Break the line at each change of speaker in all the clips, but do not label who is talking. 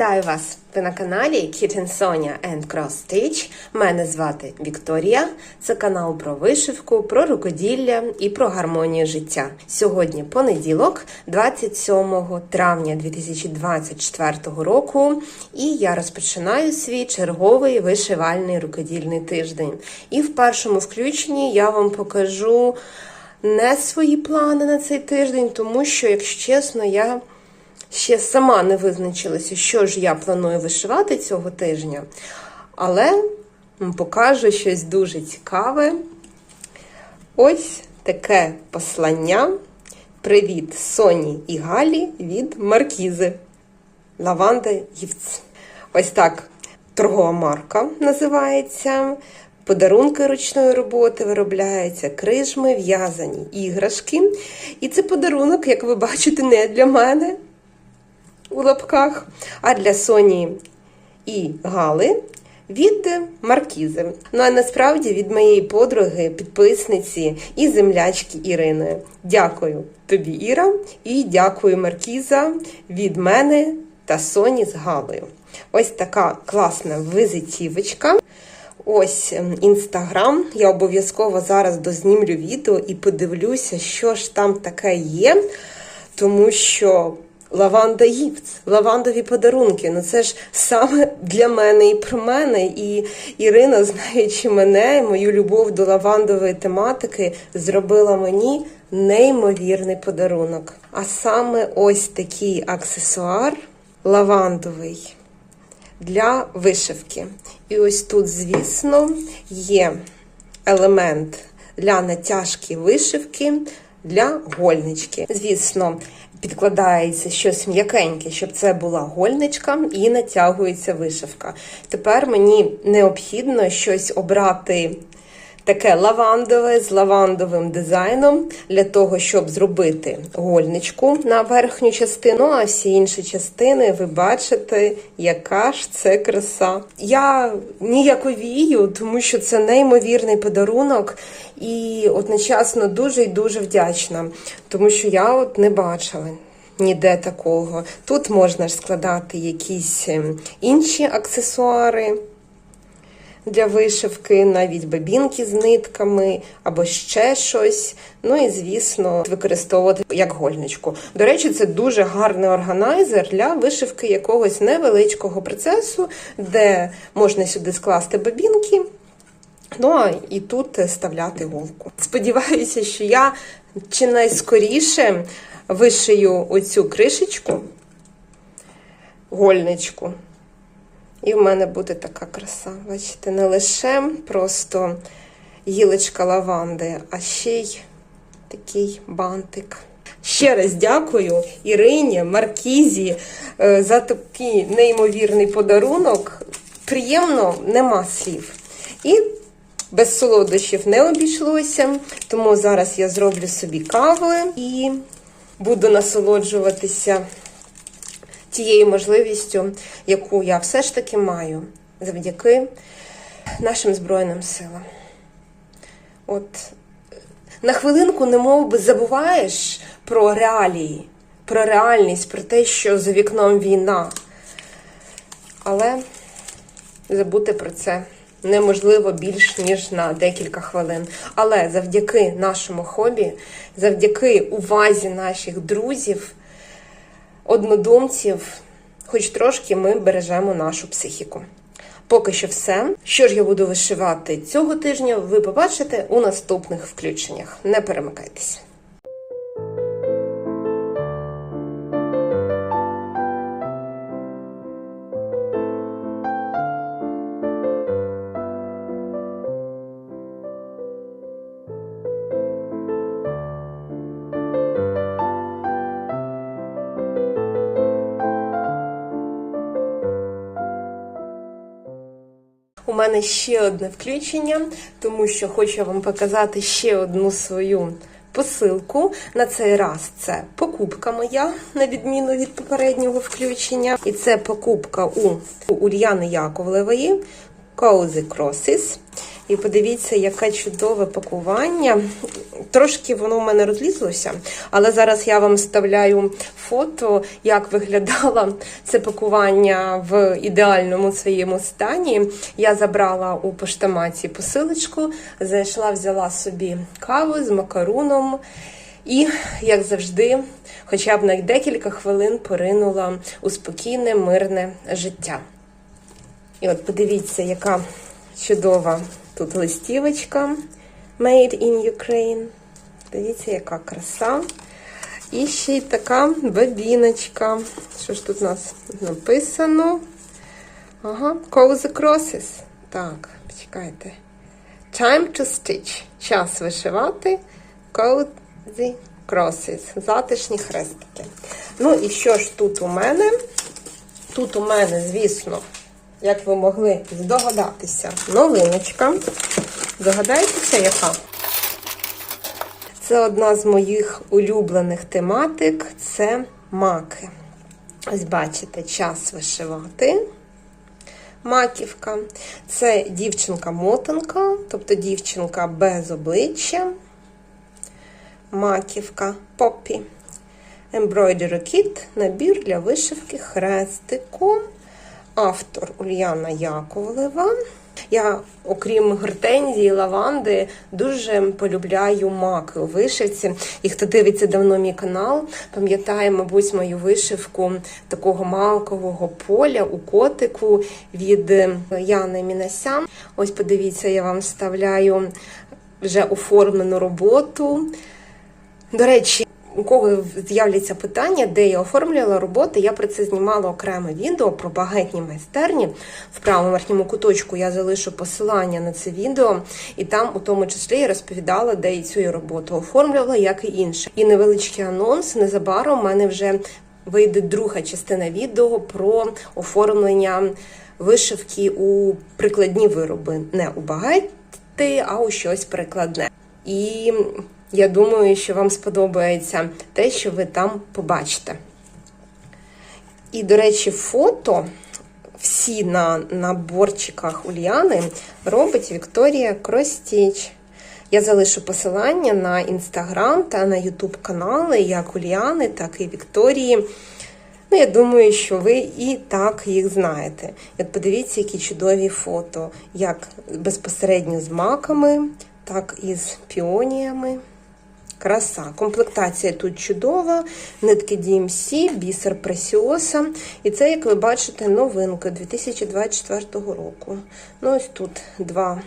Вітаю вас! Ви на каналі Kitten Sonia and Cross Stitch. Мене звати Вікторія. Це канал про вишивку, про рукоділля і про гармонію життя. Сьогодні понеділок, 27 травня 2024 року, і я розпочинаю свій черговий вишивальний рукодільний тиждень. І в першому включенні я вам покажу не свої плани на цей тиждень, тому що, якщо чесно, я ще сама не визначилася, що ж я планую вишивати цього тижня, але покажу щось дуже цікаве. Ось таке послання. Привіт Соні і Галі від Маркізи. Лаванда Гівц. Ось так торгова марка називається. Подарунки ручної роботи виробляються, крижми, в'язані іграшки. І це подарунок, як ви бачите, не для мене у лапках, а для Соні і Гали від Маркізи. Ну а насправді від моєї подруги, підписниці і землячки Ірини. Дякую тобі, Іра, і дякую Маркіза від мене та Соні з Галею. Ось така класна визитівочка. Ось ем, інстаграм. Я обов'язково зараз дознімлю відео і подивлюся, що ж там таке є, тому що. Лаванда гівц, лавандові подарунки. Ну це ж саме для мене і про мене. І Ірина, знаючи мене, мою любов до лавандової тематики, зробила мені неймовірний подарунок. А саме ось такий аксесуар лавандовий для вишивки. І ось тут, звісно, є елемент для натяжки вишивки для гольнички. Звісно, підкладається щось м'якеньке, щоб це була гольничка, і натягується вишивка. Тепер мені необхідно щось обрати. Таке лавандове з лавандовим дизайном для того, щоб зробити гольничку на верхню частину, а всі інші частини ви бачите, яка ж це краса. Я ніяковію, тому що це неймовірний подарунок, і одночасно дуже і дуже вдячна, тому що я от не бачила. Ніде такого. Тут можна ж складати якісь ем, інші аксесуари для вишивки, навіть бабінки з нитками або ще щось. Ну і, звісно, використовувати як гольничку. До речі, це дуже гарний органайзер для вишивки якогось невеличкого процесу, де можна сюди скласти бабінки. Ну а і тут вставляти голку. Сподіваюся, що я чи найскоріше вишию оцю кришечку, гольничку. І в мене буде така краса. Бачите, не лише просто гілочка лаванди, а ще й такий бантик. Ще раз дякую Ірині, Маркізі е, за такий неймовірний подарунок. Приємно, нема слів. І без солодощів не обійшлося, тому зараз я зроблю собі каву і буду насолоджуватися тією можливістю, яку я все ж таки маю завдяки нашим Збройним силам. От на хвилинку, не мов би, забуваєш про реалії, про реальність, про те, що за вікном війна. Але забути про це неможливо більш ніж на декілька хвилин. Але завдяки нашому хобі, завдяки увазі наших друзів, однодумців, хоч трошки ми бережемо нашу психіку. Поки що все. Що ж я буду вишивати цього тижня, ви побачите у наступних включеннях. Не перемикайтеся. Мене ще одне включення, тому що хочу вам показати ще одну свою посилку. На цей раз це покупка моя, на відміну від попереднього включення. І це покупка у Ульяни Яковлевої Cozy Crosses. І подивіться, яке чудове пакування. Трошки воно в мене розлізлося, але зараз я вам вставляю фото, як виглядало це пакування в ідеальному своєму стані. Я забрала у поштоматі посилочку, зайшла, взяла собі каву з макаруном. І, як завжди, хоча б на декілька хвилин поринула у спокійне, мирне життя. І от подивіться, яка чудова тут листівочка Made in Ukraine. Дивіться, яка краса. І ще й така бабіночка. Що ж тут у нас написано? Ага, Cozy Crosses. Так, почекайте. Time to stitch. Час вишивати. Cozy Crosses. Затишні хрестики. Ну і що ж тут у мене? Тут у мене, звісно, як ви могли здогадатися, новиночка. Догадаєтеся, яка? Це одна з моїх улюблених тематик це маки. Ось бачите, час вишивати. Маківка. Це дівчинка-мотанка, тобто дівчинка без обличчя. Маківка Поппі. Embroidery Kit – набір для вишивки хрестиком. Автор Ульяна Яковлева. Я, окрім гортензії, лаванди, дуже полюбляю маки у вишивці. І хто дивиться давно мій канал, пам'ятає, мабуть, мою вишивку такого малкового поля у котику від Яни Мінасян. Ось подивіться, я вам вставляю вже оформлену роботу. До речі, у кого з'являться питання, де я оформлювала роботи, я про це знімала окреме відео про багетні майстерні. В правому верхньому куточку я залишу посилання на це відео, і там, у тому числі, я розповідала, де і цю роботу оформлювала, як і інше. І невеличкий анонс. Незабаром у мене вже вийде друга частина відео про оформлення вишивки у прикладні вироби. Не у багети, а у щось прикладне. І я думаю, що вам сподобається те, що ви там побачите. І, до речі, фото всі на наборчиках Ульяни робить Вікторія Кростіч. Я залишу посилання на інстаграм та на ютуб канали як Ульяни, так і Вікторії. Ну, я думаю, що ви і так їх знаєте. От подивіться, які чудові фото, як безпосередньо з маками, так і з піоніями. Краса. Комплектація тут чудова, нитки DMC, бісер Пресіоса. І це, як ви бачите, новинка 2024 року. Ну, ось тут два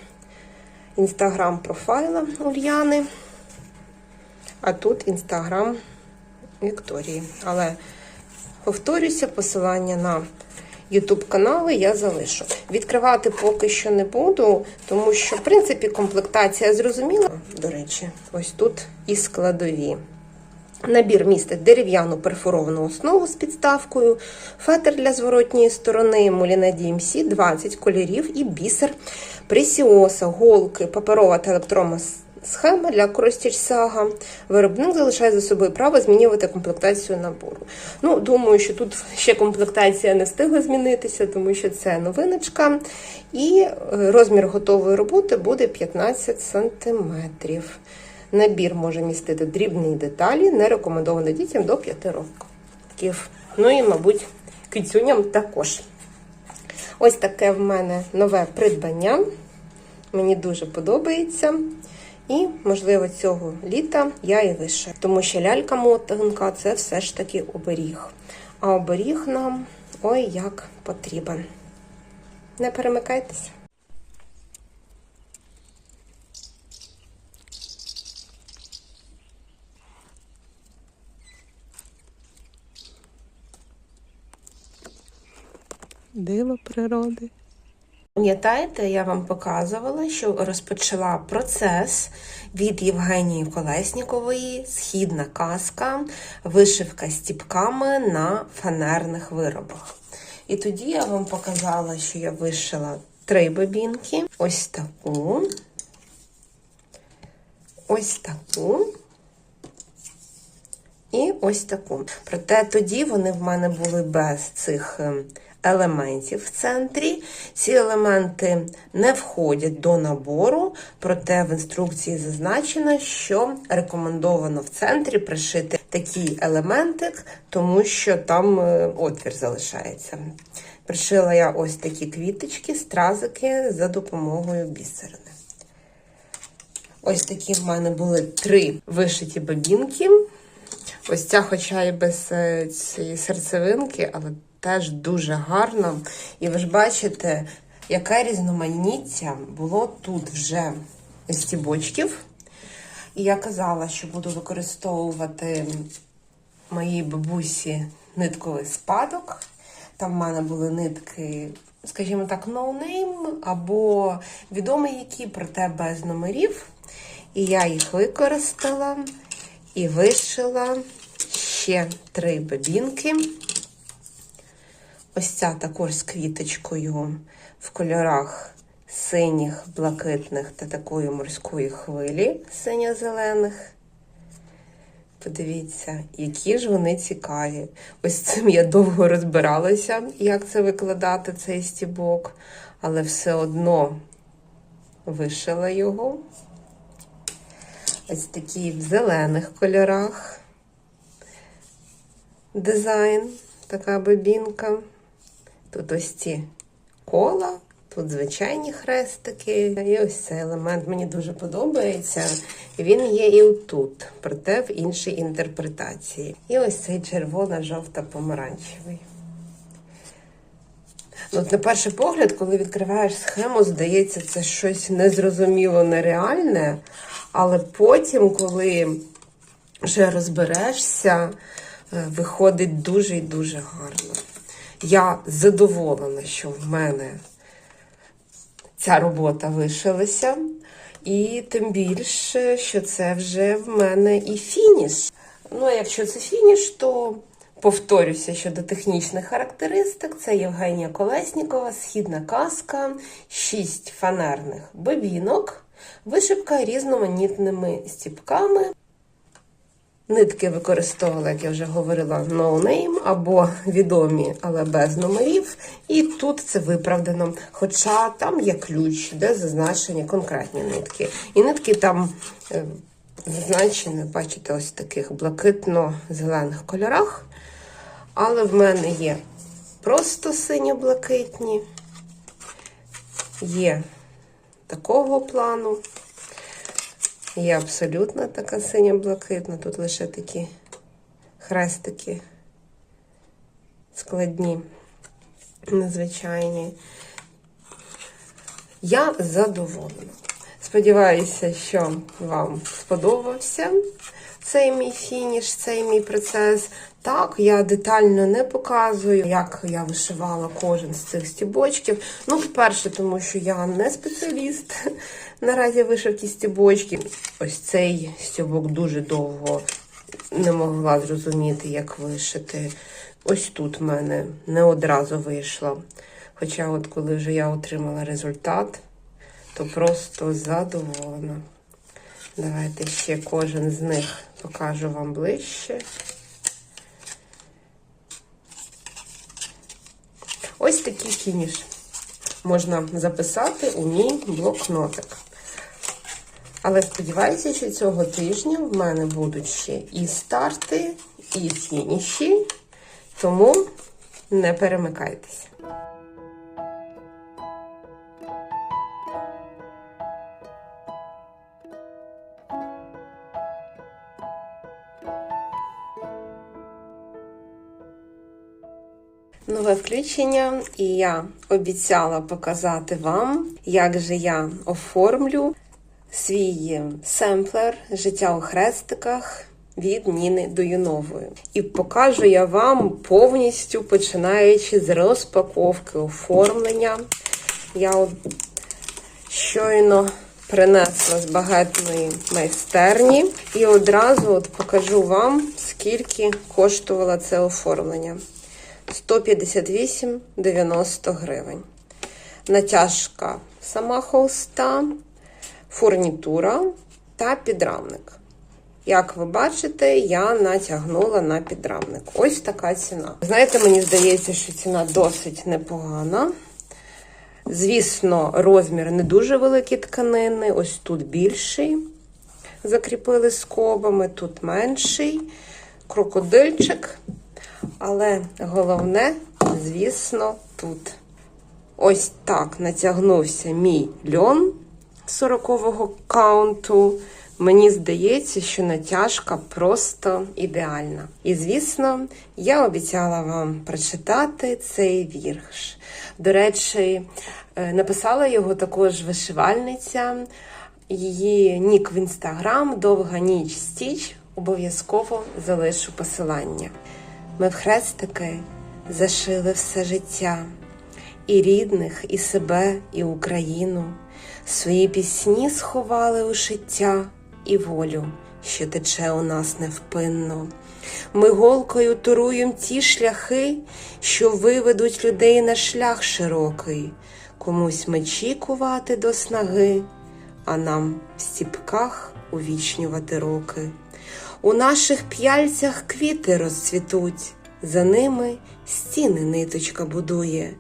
інстаграм-профайла Ульяни, а тут інстаграм Вікторії. Але, повторюся, посилання на YouTube канали я залишу. Відкривати поки що не буду, тому що, в принципі, комплектація зрозуміла. До речі, ось тут і складові. Набір містить дерев'яну перфоровану основу з підставкою, фетр для зворотньої сторони, муліне DMC, 20 кольорів і бісер, пресіоса, голки, паперова та електронна схема для Кростіч Сага. Виробник залишає за собою право змінювати комплектацію набору. Ну, думаю, що тут ще комплектація не встигла змінитися, тому що це новиночка. І е, розмір готової роботи буде 15 см. Набір може містити дрібні деталі, не рекомендовано дітям до 5 років. Ну і, мабуть, кицюням також. Ось таке в мене нове придбання. Мені дуже подобається. І, можливо, цього літа я і вишию. Тому що лялька-мотанка це все ж таки оберіг. А оберіг нам ой як потрібен. Не перемикайтеся. Диво природи. Пам'ятаєте, я вам показувала, що розпочала процес від Євгенії Колеснікової Східна казка, вишивка стіпками на фанерних виробах. І тоді я вам показала, що я вишила три бобінки. Ось таку, ось таку. І ось таку. Проте тоді вони в мене були без цих ем, елементів в центрі. Ці елементи не входять до набору, проте в інструкції зазначено, що рекомендовано в центрі пришити такий елементик, тому що там е, отвір залишається. Пришила я ось такі квіточки, стразики за допомогою бісерини. Ось такі в мене були три вишиті бобінки. Ось ця, хоча і без е, цієї серцевинки, але теж дуже гарна. І ви ж бачите, яке різноманіття було тут вже стібочків. І я казала, що буду використовувати моїй бабусі нитковий спадок. Там в мене були нитки, скажімо так, no-name, або відомі які, проте без номерів. І я їх використала і вишила ще три бобінки. Ось ця також з квіточкою в кольорах синіх, блакитних та такої морської хвилі синьо-зелених. Подивіться, які ж вони цікаві. Ось цим я довго розбиралася, як це викладати, цей стібок, але все одно вишила його. Ось такий в зелених кольорах дизайн, така бобінка. Тут ось ці кола, тут звичайні хрестики. І ось цей елемент мені дуже подобається. Він є і тут, проте в іншій інтерпретації. І ось цей червоно-жовто-помаранчевий. Ну, от на перший погляд, коли відкриваєш схему, здається, це щось незрозуміло нереальне. Але потім, коли вже розберешся, е, виходить дуже і дуже гарно. Я задоволена, що в мене ця робота вишилася. І тим більше, що це вже в мене і фініш. Ну, а якщо це фініш, то повторюся щодо технічних характеристик. Це Євгенія Колеснікова, східна казка, 6 фанерних бобінок, вишивка різноманітними стіпками. Нитки використовувала, як я вже говорила, no name або відомі, але без номерів. І тут це виправдано. Хоча там є ключ, де зазначені конкретні нитки. І нитки там е, зазначені, бачите, ось в таких блакитно-зелених кольорах. Але в мене є просто синьо-блакитні, є такого плану. Є абсолютно така синя-блакитна, тут лише такі хрестики складні, незвичайні. Я задоволена. Сподіваюся, що вам сподобався цей мій фініш, цей мій процес. Так, я детально не показую, як я вишивала кожен з цих стібочків. Ну, по-перше, тому що я не спеціаліст наразі вишивки стібочків. Ось цей стібок дуже довго не могла зрозуміти, як вишити. Ось тут в мене не одразу вийшло. Хоча, от коли вже я отримала результат, то просто задоволена. Давайте ще кожен з них покажу вам ближче. Ось такий фініш можна записати у мій блокнотик. Але сподіваюся, що цього тижня в мене будуть ще і старти, і фініші, тому не перемикайтеся. Нове включення, і я обіцяла показати вам, як же я оформлю свій семплер життя у хрестиках від Ніни Дуюнової. І покажу я вам повністю починаючи з розпаковки оформлення. Я щойно принесла з багатної майстерні і одразу от покажу вам, скільки коштувало це оформлення. 158,90 гривень. Натяжка сама холста, фурнітура та підрамник. Як ви бачите, я натягнула на підрамник. Ось така ціна. Знаєте, мені здається, що ціна досить непогана. Звісно, розмір не дуже великі тканини. Ось тут більший. Закріпили скобами, тут менший. Крокодильчик. Але головне, звісно, тут. Ось так натягнувся мій льон 40-го каунту. Мені здається, що натяжка просто ідеальна. І, звісно, я обіцяла вам прочитати цей вірш. До речі, е, написала його також вишивальниця. Її нік в інстаграм довга ніч стіч. Обов'язково залишу посилання. Ми в хрестики зашили все життя, і рідних, і себе, і Україну. Свої пісні сховали у шиття і волю, що тече у нас невпинно. Ми голкою туруєм ті шляхи, що виведуть людей на шлях широкий, комусь мечі кувати до снаги, а нам в стіпках увічнювати роки. У наших п'яльцях квіти розцвітуть, за ними стіни ниточка будує,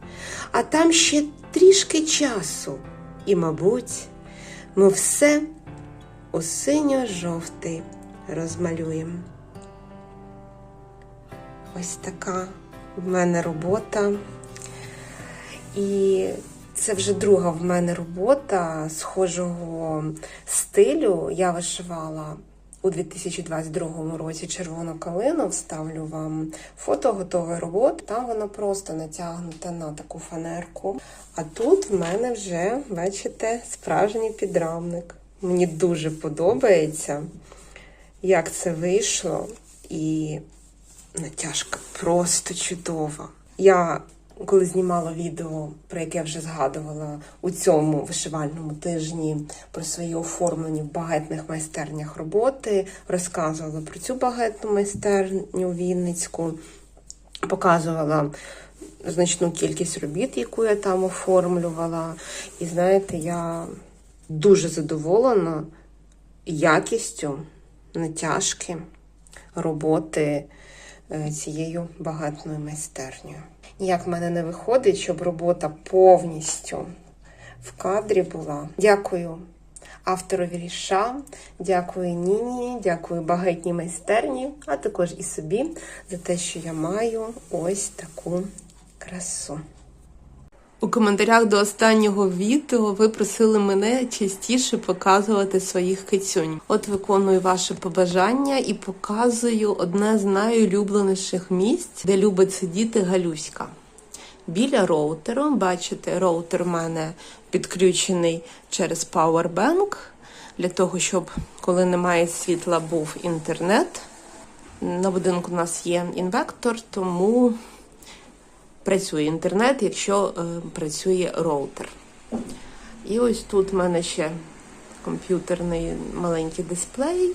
а там ще трішки часу, і, мабуть, ми все у синьо-жовтий розмалюємо. Ось така в мене робота. І це вже друга в мене робота схожого стилю. Я вишивала у 2022 році червону калину. Вставлю вам фото готової роботи. Там вона просто натягнута на таку фанерку. А тут в мене вже, бачите, справжній підрамник. Мені дуже подобається, як це вийшло, і натяжка просто чудова. Я коли знімала відео, про яке я вже згадувала у цьому вишивальному тижні про свої оформлені в багетних майстернях роботи, розказувала про цю багетну майстерню Вінницьку, показувала значну кількість робіт, яку я там оформлювала. І знаєте, я дуже задоволена якістю натяжки роботи цією багатною майстернею. Ніяк в мене не виходить, щоб робота повністю в кадрі була. Дякую авторові ріша, дякую Ніні, дякую багатній майстерні, а також і собі за те, що я маю ось таку красу. У коментарях до останнього відео ви просили мене частіше показувати своїх кицюнь. От виконую ваше побажання і показую одне з найулюбленіших місць, де любить сидіти Галюська. Біля роутеру, бачите, роутер в мене підключений через Powerbank, для того, щоб коли немає світла, був інтернет. На будинку у нас є інвектор, тому працює інтернет, якщо е, працює роутер. І ось тут в мене ще комп'ютерний маленький дисплей,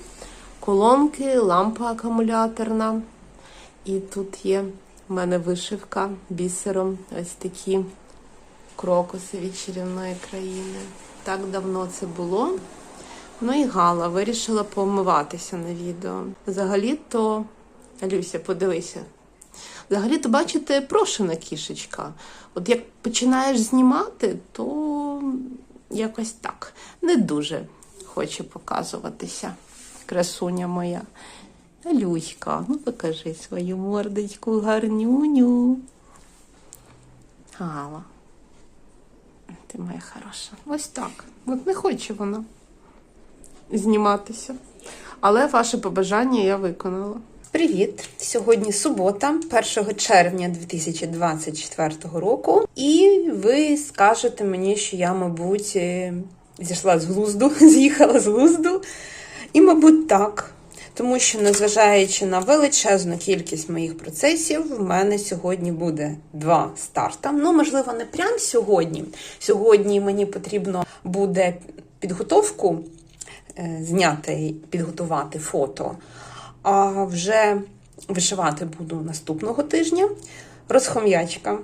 колонки, лампа акумуляторна. І тут є в мене вишивка бісером. Ось такі крокуси від чарівної країни. Так давно це було. Ну і Гала вирішила помиватися на відео. Взагалі-то, Алюся, подивися. Взагалі-то, бачите, прошена кішечка. От як починаєш знімати, то якось так не дуже хоче показуватися. Красуня моя. Алюська, ну покажи свою мордочку гарнюню. Гала. Ти моя хороша. Ось так. От не хоче вона зніматися. Але ваше побажання я виконала. Привіт! Сьогодні субота, 1 червня 2024 року, і ви скажете мені, що я, мабуть, е, зійшла з глузду, з'їхала з глузду. І, мабуть, так. Тому що, незважаючи на величезну кількість моїх процесів, в мене сьогодні буде два старта. Ну, можливо, не прямо сьогодні. Сьогодні мені потрібно буде підготовку е, зняти підготувати фото. А вже вишивати буду наступного тижня. Розхом'ячка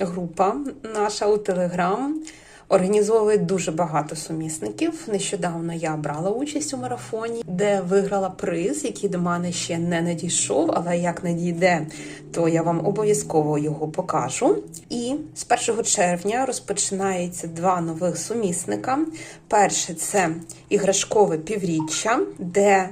група наша у Телеграм Організовує дуже багато сумісників. Нещодавно я брала участь у марафоні, де виграла приз, який до мене ще не надійшов. Але як надійде, то я вам обов'язково його покажу. І з 1 червня розпочинається два нових сумісника. Перше це іграшкове півріччя, де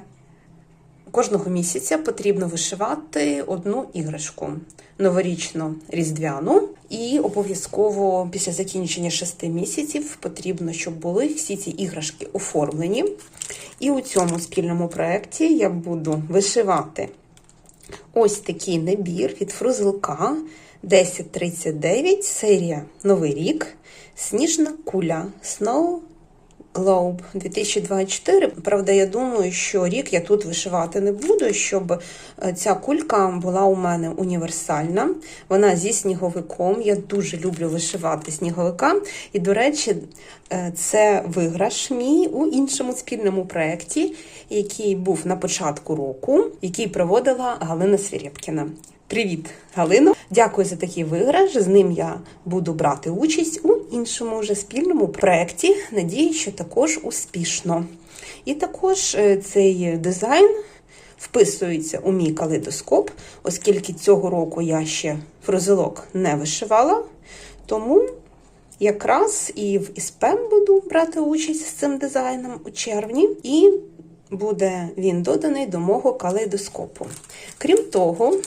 Кожного місяця потрібно вишивати одну іграшку новорічну різдвяну, і обов'язково після закінчення шести місяців потрібно, щоб були всі ці іграшки оформлені. І у цьому спільному проєкті я буду вишивати ось такий набір від фрузелка 1039, серія Новий рік, Сніжна куля Snow Globe 2024. Правда, я думаю, що рік я тут вишивати не буду, щоб е, ця кулька була у мене універсальна. Вона зі сніговиком. Я дуже люблю вишивати сніговика. І, до речі, е, це виграш мій у іншому спільному проєкті, який був на початку року, який проводила Галина Свірєпкіна. Привіт, Галино! Дякую за такий виграш. З ним я буду брати участь у іншому вже спільному проєкті. Надію, що також успішно. І також е, цей дизайн вписується у мій калейдоскоп, оскільки цього року я ще фрузелок не вишивала. Тому якраз і в ІСПЕМ буду брати участь з цим дизайном у червні. І буде він доданий до мого калейдоскопу. Крім того,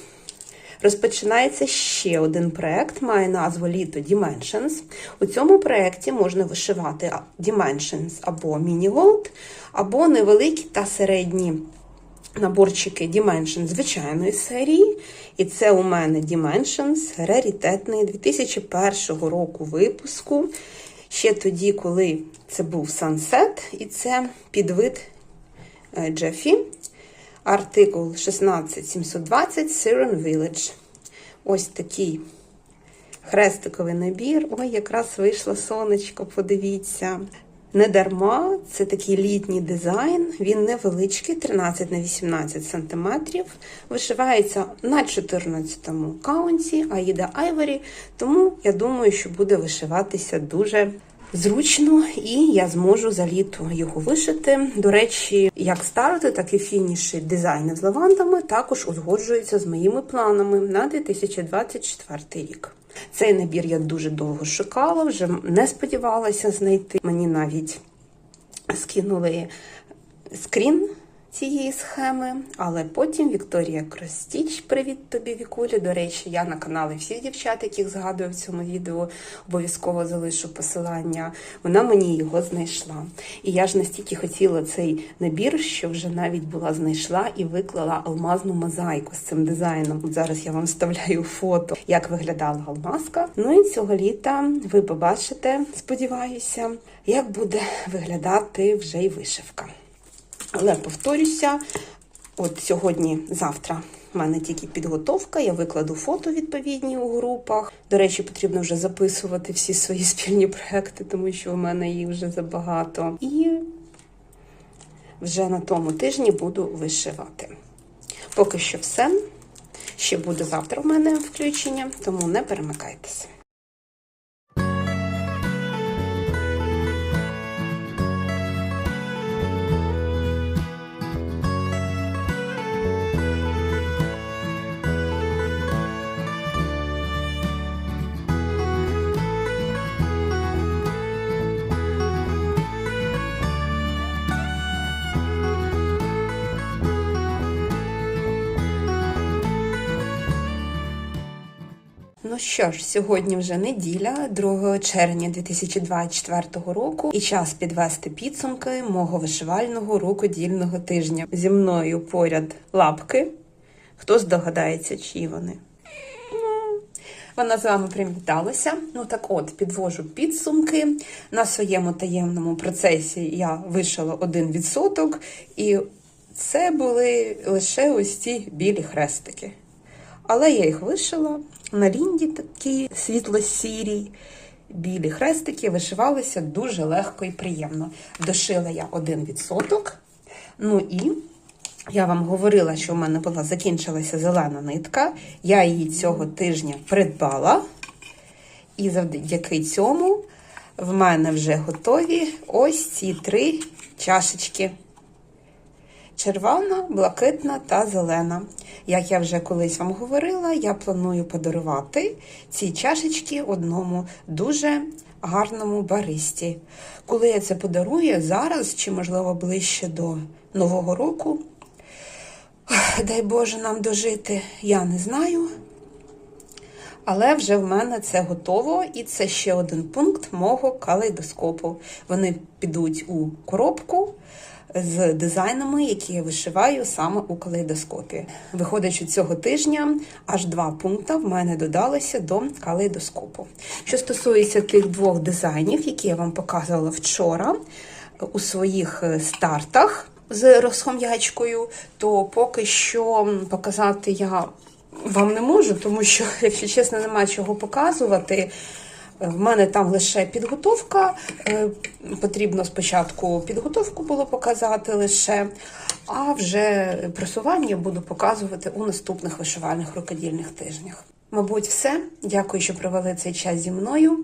Розпочинається ще один проект, має назву Літо Dimensions. У цьому проєкті можна вишивати Dimensions або Gold, або невеликі та середні наборчики Dimensions звичайної серії. І це у мене Dimensions раритетний 2001 року випуску. Ще тоді, коли це був Sunset, і це підвид Джефі. Артикул 16720 Siren Village. Ось такий хрестиковий набір. Ой, якраз вийшло сонечко, подивіться. Не дарма, це такий літній дизайн, він невеличкий, 13 на 18 см. Вишивається на 14-му каунті Аїда Айворі, тому я думаю, що буде вишиватися дуже зручно, і я зможу за літо його вишити. До речі, як старти, так і фініші дизайни з лавандами також узгоджуються з моїми планами на 2024 рік. Цей набір я дуже довго шукала, вже не сподівалася знайти. Мені навіть скинули скрін цієї схеми, але потім Вікторія Кростіч, привіт тобі, Вікулі. До речі, я на каналі всіх дівчат, яких згадую в цьому відео, обов'язково залишу посилання. Вона мені його знайшла. І я ж настільки хотіла цей набір, що вже навіть була знайшла і виклала алмазну мозаїку з цим дизайном. От зараз я вам вставляю фото, як виглядала алмазка. Ну і цього літа ви побачите, сподіваюся, як буде виглядати вже й вишивка. Але повторюся, от сьогодні, завтра в мене тільки підготовка, я викладу фото відповідні у групах. До речі, потрібно вже записувати всі свої спільні проекти, тому що у мене їх вже забагато. І вже на тому тижні буду вишивати. Поки що все. Ще буде завтра в мене включення, тому не перемикайтеся. Що ж, сьогодні вже неділя, 2 червня 2024 року, і час підвести підсумки мого вишивального рукодільного тижня. Зі мною поряд лапки. Хто здогадається, чиї вони? Вона з вами привіталася. Ну так от, підвожу підсумки. На своєму таємному процесі я вишила один відсоток, і це були лише ось ці білі хрестики. Але я їх вишила. На лінді такі світло-сірі, білі хрестики вишивалися дуже легко і приємно. Дошила я один відсоток. Ну і я вам говорила, що в мене була закінчилася зелена нитка. Я її цього тижня придбала. І завдяки цьому
В мене вже готові ось ці три чашечки. Червона, блакитна та зелена. Як я вже колись вам говорила, я планую подарувати ці чашечки одному дуже гарному баристі. Коли я це подарую зараз, чи можливо ближче до Нового року, дай Боже нам дожити, я не знаю. Але вже в мене це готово, і це ще один пункт мого калейдоскопу. Вони підуть у коробку з дизайнами, які я вишиваю саме у калейдоскопі. Виходячи цього тижня, аж два пункти в мене додалися до калейдоскопу. Що стосується тих двох дизайнів, які я вам показувала вчора у своїх е, стартах з розхом'ячкою, то поки що показати я вам не можу, тому що, якщо чесно, немає чого показувати. В мене там лише підготовка. е, Потрібно спочатку підготовку було показати лише, а вже просування буду показувати у наступних вишивальних рукодільних тижнях. Мабуть, все. Дякую, що провели цей час зі мною.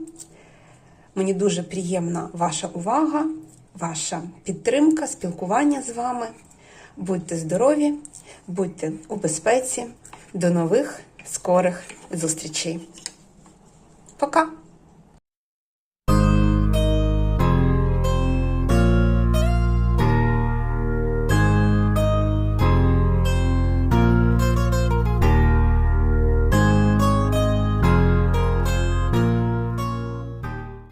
Мені дуже приємна ваша увага, ваша підтримка, спілкування з вами. Будьте здорові, будьте у безпеці. До нових скорих зустрічей. Пока!